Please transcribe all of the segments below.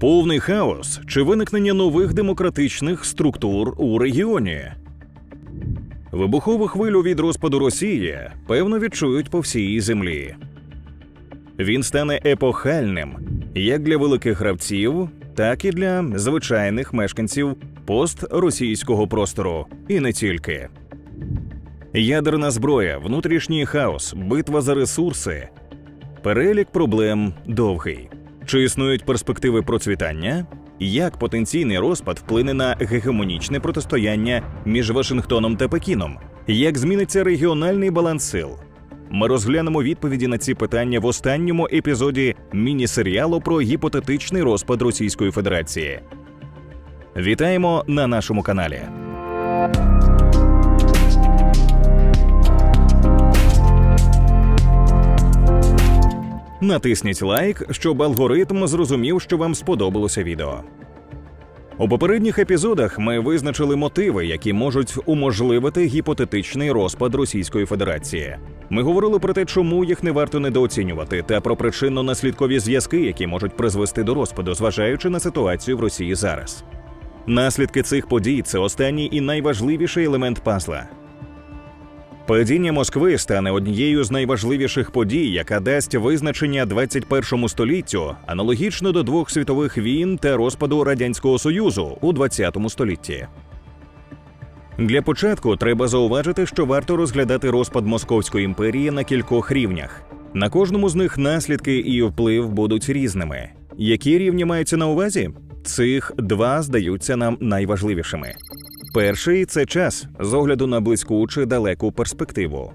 Повний хаос чи виникнення нових демократичних структур у регіоні. Вибухову хвилю від розпаду Росії певно відчують по всій землі. Він стане епохальним як для великих гравців, так і для звичайних мешканців постросійського простору, і не тільки. Ядерна зброя, внутрішній хаос, битва за ресурси. Перелік проблем довгий. Чи існують перспективи процвітання? Як потенційний розпад вплине на гегемонічне протистояння між Вашингтоном та Пекіном? Як зміниться регіональний баланс сил? Ми розглянемо відповіді на ці питання в останньому епізоді міні-серіалу про гіпотетичний розпад Російської Федерації. Вітаємо на нашому каналі. Натисніть лайк, щоб алгоритм зрозумів, що вам сподобалося відео. У попередніх епізодах ми визначили мотиви, які можуть уможливити гіпотетичний розпад Російської Федерації. Ми говорили про те, чому їх не варто недооцінювати, та про причинно-наслідкові зв'язки, які можуть призвести до розпаду, зважаючи на ситуацію в Росії зараз. Наслідки цих подій це останній і найважливіший елемент пазла. Падіння Москви стане однією з найважливіших подій, яка дасть визначення 21 століттю, аналогічно до двох світових війн та розпаду радянського союзу у 20 столітті. Для початку треба зауважити, що варто розглядати розпад Московської імперії на кількох рівнях. На кожному з них наслідки і вплив будуть різними. Які рівні маються на увазі? Цих два здаються нам найважливішими. Перший це час з огляду на близьку чи далеку перспективу.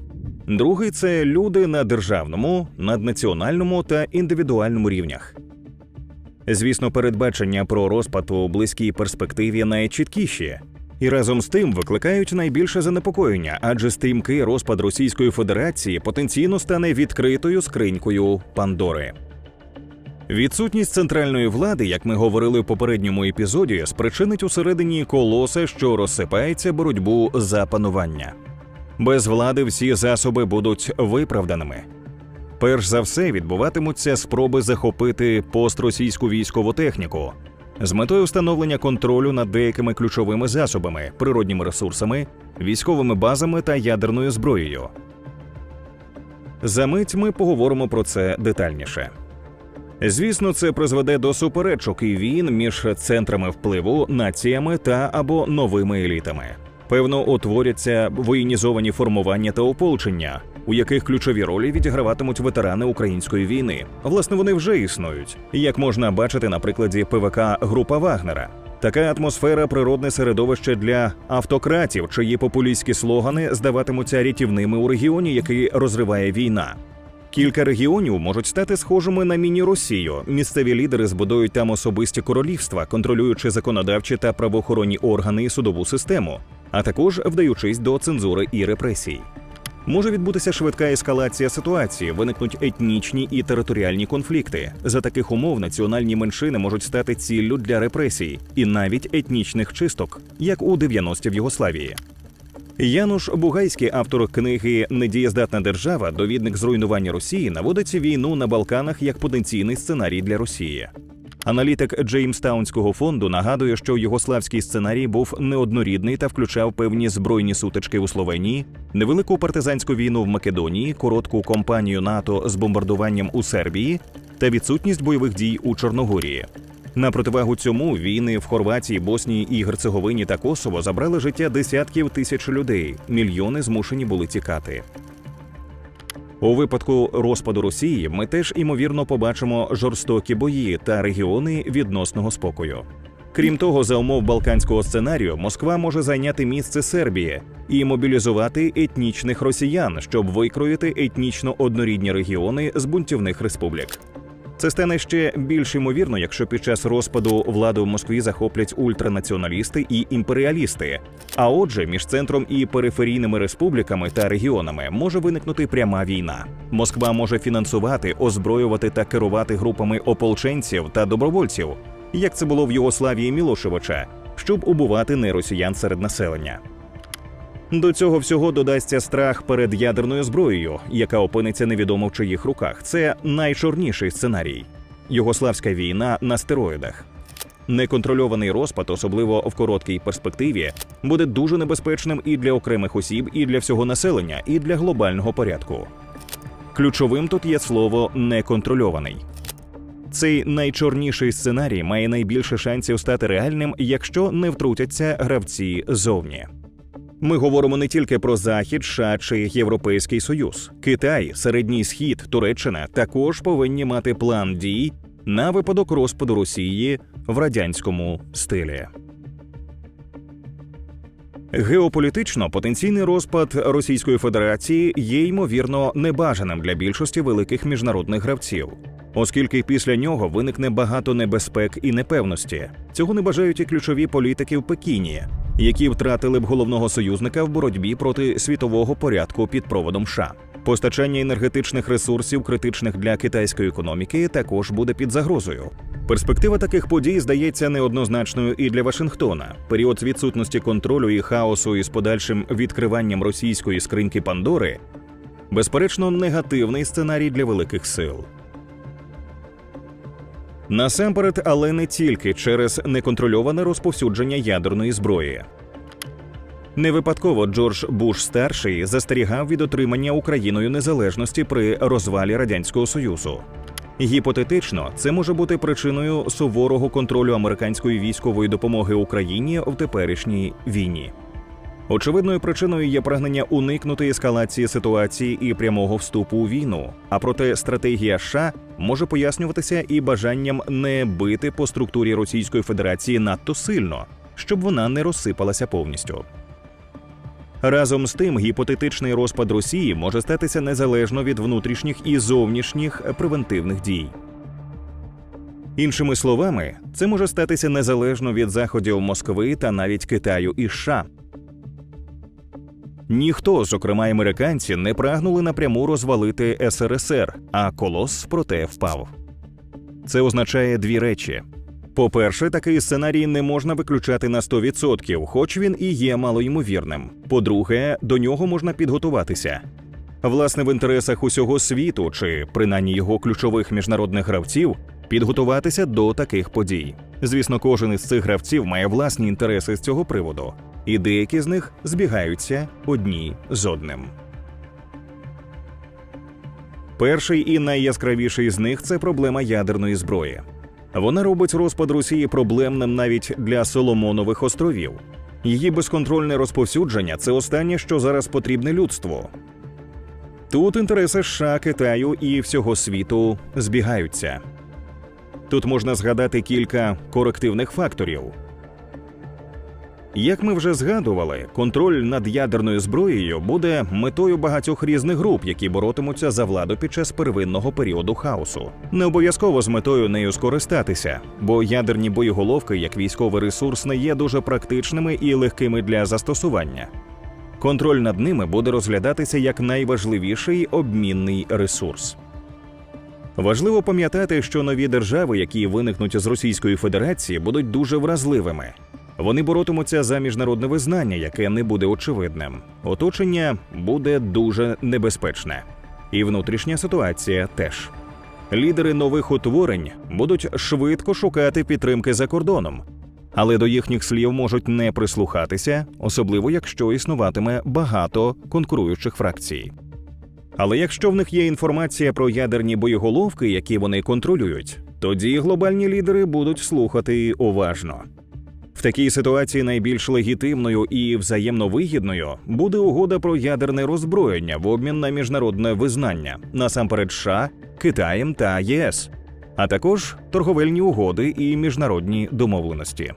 Другий це люди на державному, наднаціональному та індивідуальному рівнях. Звісно, передбачення про розпад у близькій перспективі найчіткіші, і разом з тим викликають найбільше занепокоєння, адже стрімкий розпад Російської Федерації потенційно стане відкритою скринькою Пандори. Відсутність центральної влади, як ми говорили в попередньому епізоді, спричинить усередині колоса, що розсипається боротьбу за панування. Без влади всі засоби будуть виправданими. Перш за все відбуватимуться спроби захопити постросійську військову техніку з метою встановлення контролю над деякими ключовими засобами, природніми ресурсами, військовими базами та ядерною зброєю. За мить ми поговоримо про це детальніше. Звісно, це призведе до суперечок і війн між центрами впливу, націями та або новими елітами. Певно, утворяться воєнізовані формування та ополчення, у яких ключові ролі відіграватимуть ветерани української війни. Власне, вони вже існують, як можна бачити на прикладі ПВК Група Вагнера. Така атмосфера природне середовище для автократів, чиї популістські слогани здаватимуться рятівними у регіоні, який розриває війна. Кілька регіонів можуть стати схожими на міні-Росію. Місцеві лідери збудують там особисті королівства, контролюючи законодавчі та правоохоронні органи і судову систему, а також вдаючись до цензури і репресій. Може відбутися швидка ескалація ситуації, виникнуть етнічні і територіальні конфлікти. За таких умов національні меншини можуть стати ціллю для репресій і навіть етнічних чисток, як у 90-ті в Югославії. Януш Бугайський, автор книги Недієздатна держава, довідник зруйнування Росії, наводить війну на Балканах як потенційний сценарій для Росії. Аналітик Джеймстаунського фонду нагадує, що югославський сценарій був неоднорідний та включав певні збройні сутички у Словенії, невелику партизанську війну в Македонії, коротку кампанію НАТО з бомбардуванням у Сербії та відсутність бойових дій у Чорногорії. На противагу цьому війни в Хорватії, Боснії і Герцеговині та Косово забрали життя десятків тисяч людей. Мільйони змушені були тікати. У випадку розпаду Росії ми теж імовірно побачимо жорстокі бої та регіони відносного спокою. Крім того, за умов балканського сценарію, Москва може зайняти місце Сербії і мобілізувати етнічних росіян, щоб викроїти етнічно однорідні регіони з бунтівних республік. Це стане ще більш ймовірно, якщо під час розпаду влади в Москві захоплять ультранаціоналісти і імперіалісти. А отже, між центром і периферійними республіками та регіонами може виникнути пряма війна. Москва може фінансувати, озброювати та керувати групами ополченців та добровольців, як це було в Югославії Мілошевича, щоб убивати неросіян серед населення. До цього всього додасться страх перед ядерною зброєю, яка опиниться невідомо в чиїх руках. Це найчорніший сценарій. Югославська війна на стероїдах. Неконтрольований розпад, особливо в короткій перспективі, буде дуже небезпечним і для окремих осіб, і для всього населення, і для глобального порядку. Ключовим тут є слово неконтрольований. Цей найчорніший сценарій має найбільше шансів стати реальним, якщо не втрутяться гравці зовні. Ми говоримо не тільки про Захід, США чи Європейський Союз. Китай, Середній Схід, Туреччина також повинні мати план дій на випадок розпаду Росії в радянському стилі. Геополітично потенційний розпад Російської Федерації є ймовірно небажаним для більшості великих міжнародних гравців, оскільки після нього виникне багато небезпек і непевності. Цього не бажають і ключові політики в Пекіні, які втратили б головного союзника в боротьбі проти світового порядку під проводом США. Постачання енергетичних ресурсів, критичних для китайської економіки, також буде під загрозою. Перспектива таких подій здається неоднозначною і для Вашингтона. Період відсутності контролю і хаосу із подальшим відкриванням російської скриньки Пандори безперечно негативний сценарій для великих сил. Насамперед, але не тільки через неконтрольоване розповсюдження ядерної зброї. Не випадково Джордж Буш старший застерігав від отримання Україною незалежності при розвалі радянського союзу. Гіпотетично, це може бути причиною суворого контролю американської військової допомоги Україні в теперішній війні. Очевидною причиною є прагнення уникнути ескалації ситуації і прямого вступу у війну. А проте стратегія США може пояснюватися і бажанням не бити по структурі Російської Федерації надто сильно, щоб вона не розсипалася повністю. Разом з тим, гіпотетичний розпад Росії може статися незалежно від внутрішніх і зовнішніх превентивних дій. Іншими словами, це може статися незалежно від заходів Москви та навіть Китаю і США. Ніхто, зокрема американці, не прагнули напряму розвалити СРСР, а колос проте впав. Це означає дві речі. По-перше, такий сценарій не можна виключати на 100%, хоч він і є малоймовірним. По-друге, до нього можна підготуватися. Власне, в інтересах усього світу, чи принаймні його ключових міжнародних гравців, підготуватися до таких подій. Звісно, кожен із цих гравців має власні інтереси з цього приводу, і деякі з них збігаються одні з одним. Перший і найяскравіший з них це проблема ядерної зброї. Вона робить розпад Росії проблемним навіть для Соломонових островів. Її безконтрольне розповсюдження це останнє, що зараз потрібне людству. Тут інтереси США, Китаю і всього світу збігаються. Тут можна згадати кілька корективних факторів. Як ми вже згадували, контроль над ядерною зброєю буде метою багатьох різних груп, які боротимуться за владу під час первинного періоду хаосу. Не обов'язково з метою нею скористатися, бо ядерні боєголовки як військовий ресурс не є дуже практичними і легкими для застосування. Контроль над ними буде розглядатися як найважливіший обмінний ресурс. Важливо пам'ятати, що нові держави, які виникнуть з Російської Федерації, будуть дуже вразливими. Вони боротимуться за міжнародне визнання, яке не буде очевидним. Оточення буде дуже небезпечне, і внутрішня ситуація теж. Лідери нових утворень будуть швидко шукати підтримки за кордоном, але до їхніх слів можуть не прислухатися, особливо якщо існуватиме багато конкуруючих фракцій. Але якщо в них є інформація про ядерні боєголовки, які вони контролюють, тоді глобальні лідери будуть слухати уважно. В такій ситуації найбільш легітимною і взаємно вигідною буде угода про ядерне роззброєння в обмін на міжнародне визнання, насамперед США, Китаєм та ЄС, а також торговельні угоди і міжнародні домовленості.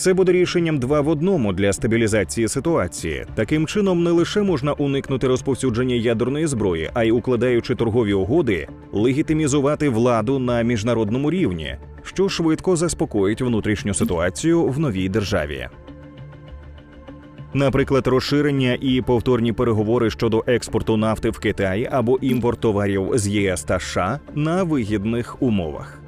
Це буде рішенням два в одному для стабілізації ситуації. Таким чином, не лише можна уникнути розповсюдження ядерної зброї, а й укладаючи торгові угоди, легітимізувати владу на міжнародному рівні, що швидко заспокоїть внутрішню ситуацію в новій державі. Наприклад, розширення і повторні переговори щодо експорту нафти в Китай або імпорт товарів з ЄС та США на вигідних умовах.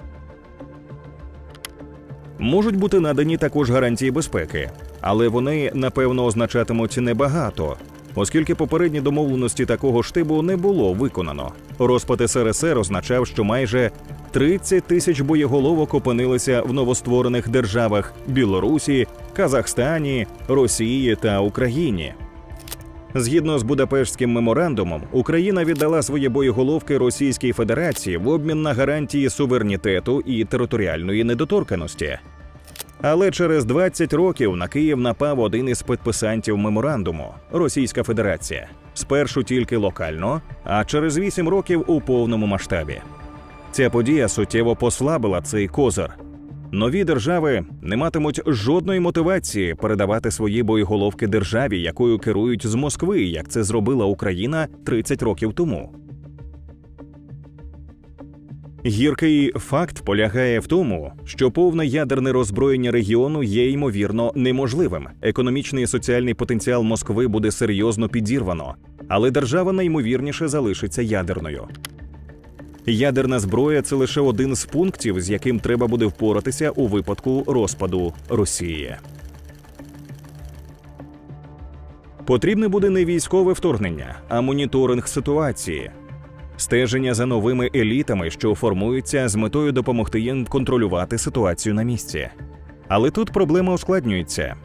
Можуть бути надані також гарантії безпеки, але вони напевно означатимуть небагато, оскільки попередні домовленості такого штибу не було виконано. Розпад СРСР означав, що майже 30 тисяч боєголовок опинилися в новостворених державах Білорусі, Казахстані, Росії та Україні. Згідно з Будапештським меморандумом, Україна віддала свої боєголовки Російській Федерації в обмін на гарантії суверенітету і територіальної недоторканості. Але через 20 років на Київ напав один із підписантів меморандуму Російська Федерація. Спершу тільки локально, а через 8 років у повному масштабі. Ця подія суттєво послабила цей козир. Нові держави не матимуть жодної мотивації передавати свої боєголовки державі, якою керують з Москви, як це зробила Україна 30 років тому. Гіркий факт полягає в тому, що повне ядерне роззброєння регіону є ймовірно неможливим. Економічний і соціальний потенціал Москви буде серйозно підірвано, але держава найімовірніше залишиться ядерною. Ядерна зброя це лише один з пунктів, з яким треба буде впоратися у випадку розпаду Росії. Потрібне буде не військове вторгнення, а моніторинг ситуації, стеження за новими елітами, що формуються з метою допомогти їм контролювати ситуацію на місці. Але тут проблема ускладнюється.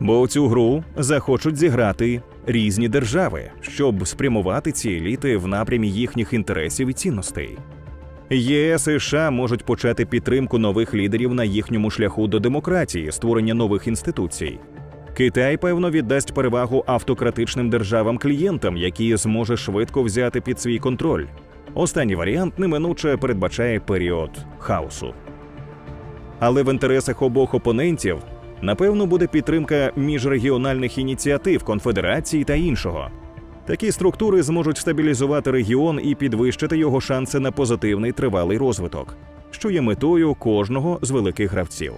Бо у цю гру захочуть зіграти різні держави, щоб спрямувати ці еліти в напрямі їхніх інтересів і цінностей. ЄС і США можуть почати підтримку нових лідерів на їхньому шляху до демократії, створення нових інституцій. Китай, певно, віддасть перевагу автократичним державам-клієнтам, які зможе швидко взяти під свій контроль. Останній варіант неминуче передбачає період хаосу. Але в інтересах обох опонентів напевно буде підтримка міжрегіональних ініціатив, конфедерацій та іншого. Такі структури зможуть стабілізувати регіон і підвищити його шанси на позитивний тривалий розвиток, що є метою кожного з великих гравців.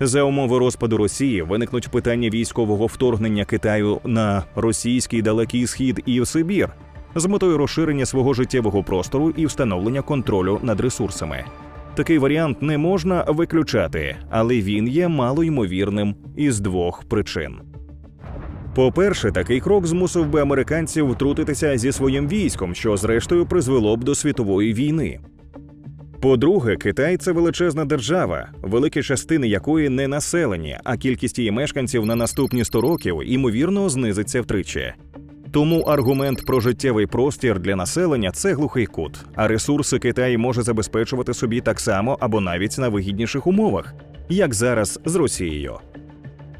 За умови розпаду Росії виникнуть питання військового вторгнення Китаю на російський далекий схід і в Сибір з метою розширення свого життєвого простору і встановлення контролю над ресурсами. Такий варіант не можна виключати, але він є малоймовірним із двох причин. По-перше, такий крок змусив би американців втрутитися зі своїм військом, що зрештою призвело б до світової війни. По-друге, Китай це величезна держава, великі частини якої не населені, а кількість її мешканців на наступні 100 років ймовірно знизиться втричі. Тому аргумент про життєвий простір для населення це глухий кут, а ресурси Китай може забезпечувати собі так само або навіть на вигідніших умовах, як зараз з Росією.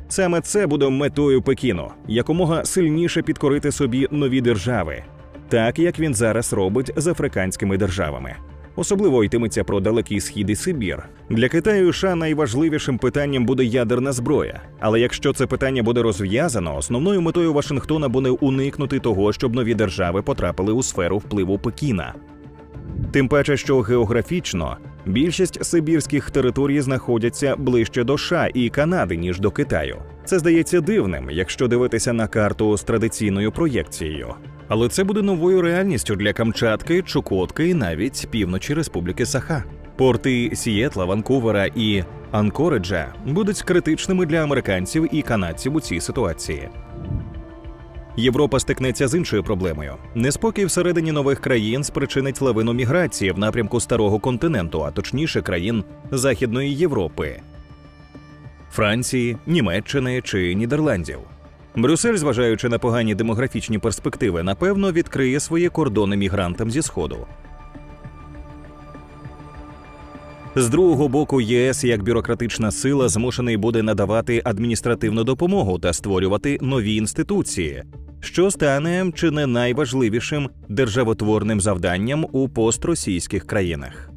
Саме це буде метою Пекіну якомога сильніше підкорити собі нові держави, так як він зараз робить з африканськими державами. Особливо йтиметься про далекий схід і Сибір. Для Китаю і США найважливішим питанням буде ядерна зброя. Але якщо це питання буде розв'язано, основною метою Вашингтона буде уникнути того, щоб нові держави потрапили у сферу впливу Пекіна. Тим паче, що географічно більшість сибірських територій знаходяться ближче до США і Канади, ніж до Китаю. Це здається дивним, якщо дивитися на карту з традиційною проєкцією. Але це буде новою реальністю для Камчатки, Чукотки і навіть півночі Республіки Саха. Порти Сієтла, Ванкувера і Анкориджа будуть критичними для американців і канадців у цій ситуації. Європа стикнеться з іншою проблемою. Неспокій всередині нових країн спричинить лавину міграції в напрямку старого континенту, а точніше країн Західної Європи, Франції, Німеччини чи Нідерландів. Брюссель, зважаючи на погані демографічні перспективи, напевно відкриє свої кордони мігрантам зі сходу. З другого боку, ЄС як бюрократична сила змушений буде надавати адміністративну допомогу та створювати нові інституції, що стане чи не найважливішим державотворним завданням у постросійських країнах.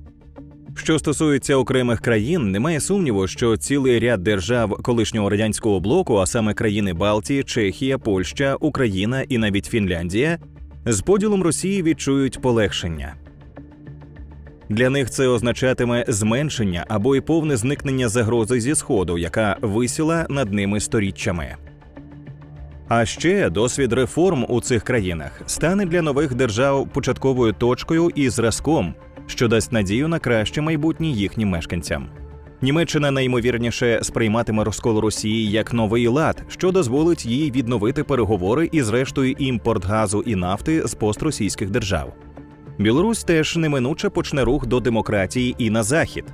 Що стосується окремих країн, немає сумніву, що цілий ряд держав колишнього радянського блоку, а саме країни Балтії, Чехія, Польща, Україна і навіть Фінляндія, з поділом Росії відчують полегшення. Для них це означатиме зменшення або й повне зникнення загрози зі сходу, яка висіла над ними сторіччями. А ще досвід реформ у цих країнах стане для нових держав початковою точкою і зразком, що дасть надію на краще майбутнє їхнім мешканцям. Німеччина найімовірніше сприйматиме розкол Росії як новий лад, що дозволить їй відновити переговори і, зрештою, імпорт газу і нафти з постросійських держав. Білорусь теж неминуче почне рух до демократії і на захід.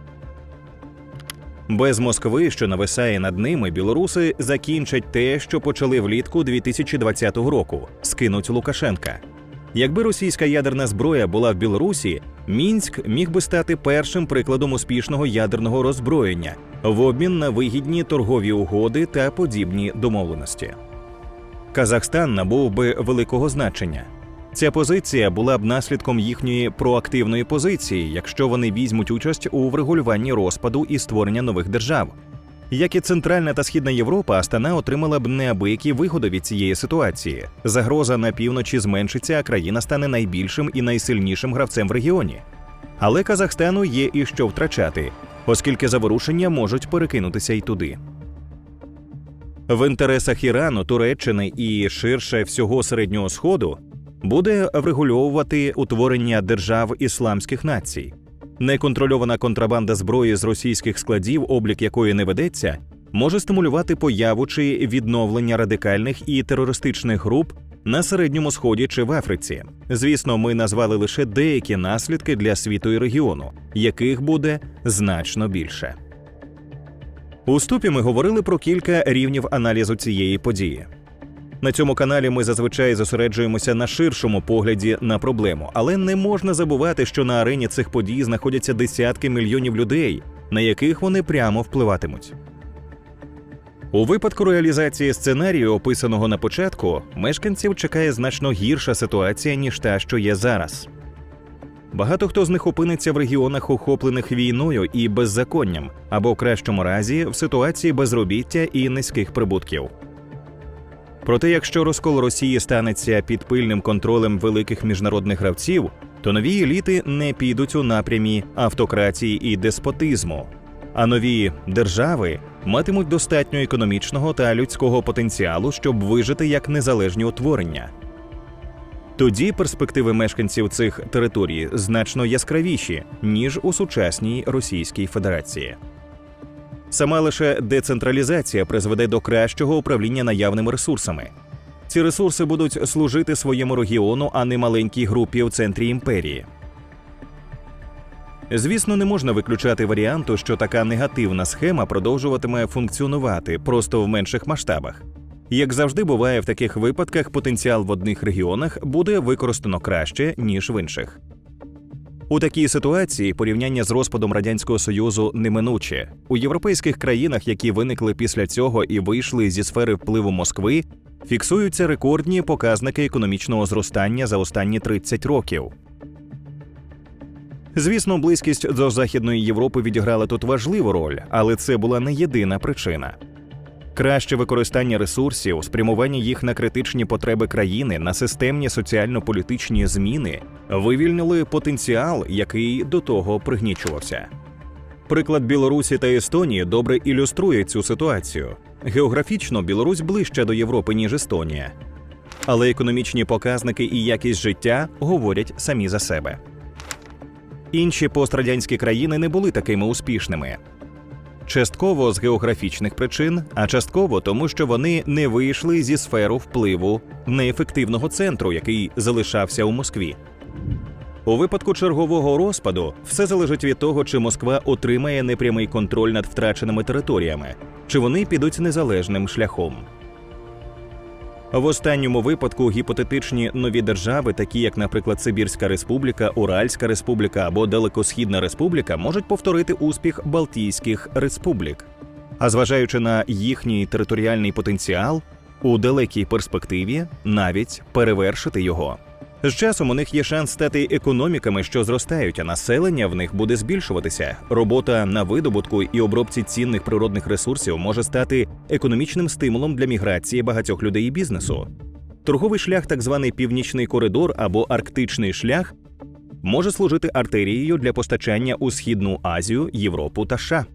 Без Москви, що нависає над ними, білоруси закінчать те, що почали влітку 2020 року, скинуть Лукашенка. Якби російська ядерна зброя була в Білорусі, Мінськ міг би стати першим прикладом успішного ядерного роззброєння в обмін на вигідні торгові угоди та подібні домовленості. Казахстан набув би великого значення. Ця позиція була б наслідком їхньої проактивної позиції, якщо вони візьмуть участь у врегулюванні розпаду і створення нових держав. Як і Центральна та Східна Європа, Астана отримала б неабиякі вигоди від цієї ситуації. Загроза на півночі зменшиться, а країна стане найбільшим і найсильнішим гравцем в регіоні. Але Казахстану є і що втрачати, оскільки заворушення можуть перекинутися й туди. В інтересах Ірану, Туреччини і ширше всього середнього сходу буде врегульовувати утворення держав ісламських націй. Неконтрольована контрабанда зброї з російських складів, облік якої не ведеться, може стимулювати появу чи відновлення радикальних і терористичних груп на середньому сході чи в Африці. Звісно, ми назвали лише деякі наслідки для світу і регіону, яких буде значно більше. У ступі ми говорили про кілька рівнів аналізу цієї події. На цьому каналі ми зазвичай зосереджуємося на ширшому погляді на проблему, але не можна забувати, що на арені цих подій знаходяться десятки мільйонів людей, на яких вони прямо впливатимуть. У випадку реалізації сценарію, описаного на початку, мешканців чекає значно гірша ситуація, ніж та, що є зараз. Багато хто з них опиниться в регіонах, охоплених війною і беззаконням, або в кращому разі в ситуації безробіття і низьких прибутків. Проте, якщо розкол Росії станеться під пильним контролем великих міжнародних гравців, то нові еліти не підуть у напрямі автократії і деспотизму, а нові держави матимуть достатньо економічного та людського потенціалу, щоб вижити як незалежні утворення. Тоді перспективи мешканців цих територій значно яскравіші ніж у сучасній Російській Федерації. Сама лише децентралізація призведе до кращого управління наявними ресурсами. Ці ресурси будуть служити своєму регіону, а не маленькій групі в центрі імперії. Звісно, не можна виключати варіанту, що така негативна схема продовжуватиме функціонувати просто в менших масштабах. Як завжди буває в таких випадках, потенціал в одних регіонах буде використано краще ніж в інших. У такій ситуації порівняння з розпадом радянського союзу неминуче у європейських країнах, які виникли після цього і вийшли зі сфери впливу Москви, фіксуються рекордні показники економічного зростання за останні 30 років. Звісно, близькість до Західної Європи відіграла тут важливу роль, але це була не єдина причина. Краще використання ресурсів, спрямування їх на критичні потреби країни, на системні соціально-політичні зміни вивільнили потенціал, який до того пригнічувався. Приклад Білорусі та Естонії добре ілюструє цю ситуацію. Географічно Білорусь ближче до Європи, ніж Естонія, але економічні показники і якість життя говорять самі за себе. Інші пострадянські країни не були такими успішними. Частково з географічних причин, а частково тому, що вони не вийшли зі сферу впливу неефективного центру, який залишався у Москві. У випадку чергового розпаду все залежить від того, чи Москва отримає непрямий контроль над втраченими територіями, чи вони підуть незалежним шляхом. В останньому випадку гіпотетичні нові держави, такі як, наприклад, Сибірська Республіка, Уральська Республіка або Далекосхідна Республіка, можуть повторити успіх Балтійських республік. А зважаючи на їхній територіальний потенціал, у далекій перспективі навіть перевершити його. З часом у них є шанс стати економіками, що зростають, а населення в них буде збільшуватися. Робота на видобутку і обробці цінних природних ресурсів може стати економічним стимулом для міграції багатьох людей і бізнесу. Торговий шлях, так званий північний коридор або арктичний шлях, може служити артерією для постачання у східну Азію, Європу та США.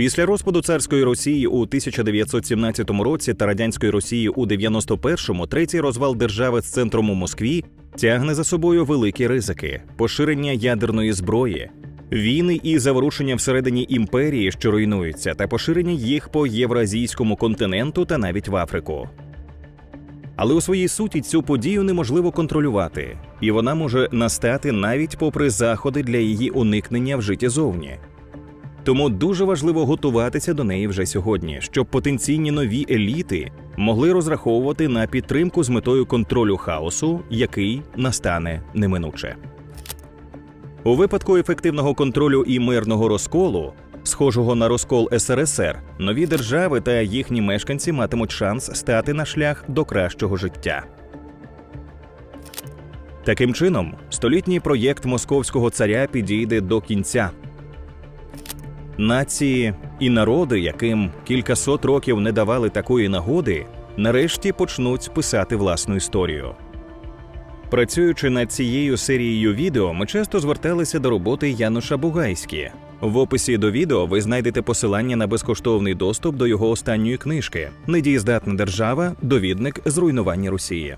Після розпаду царської Росії у 1917 році та радянської Росії у 91-му третій розвал держави з центром у Москві тягне за собою великі ризики, поширення ядерної зброї, війни і заворушення всередині імперії, що руйнуються, та поширення їх по євразійському континенту та навіть в Африку. Але у своїй суті цю подію неможливо контролювати, і вона може настати навіть попри заходи для її уникнення в житті зовні. Тому дуже важливо готуватися до неї вже сьогодні, щоб потенційні нові еліти могли розраховувати на підтримку з метою контролю хаосу, який настане неминуче. У випадку ефективного контролю і мирного розколу, схожого на розкол СРСР, нові держави та їхні мешканці матимуть шанс стати на шлях до кращого життя. Таким чином, столітній проєкт московського царя підійде до кінця. Нації і народи, яким кількасот років не давали такої нагоди, нарешті почнуть писати власну історію. Працюючи над цією серією відео, ми часто зверталися до роботи Януша Бугайські. В описі до відео ви знайдете посилання на безкоштовний доступ до його останньої книжки Недієздатна держава. Довідник зруйнування Росії.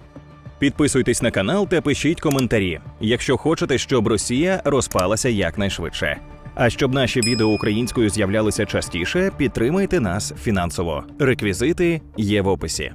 Підписуйтесь на канал та пишіть коментарі, якщо хочете, щоб Росія розпалася якнайшвидше. А щоб наші відео українською з'являлися частіше, підтримайте нас фінансово. Реквізити є в описі.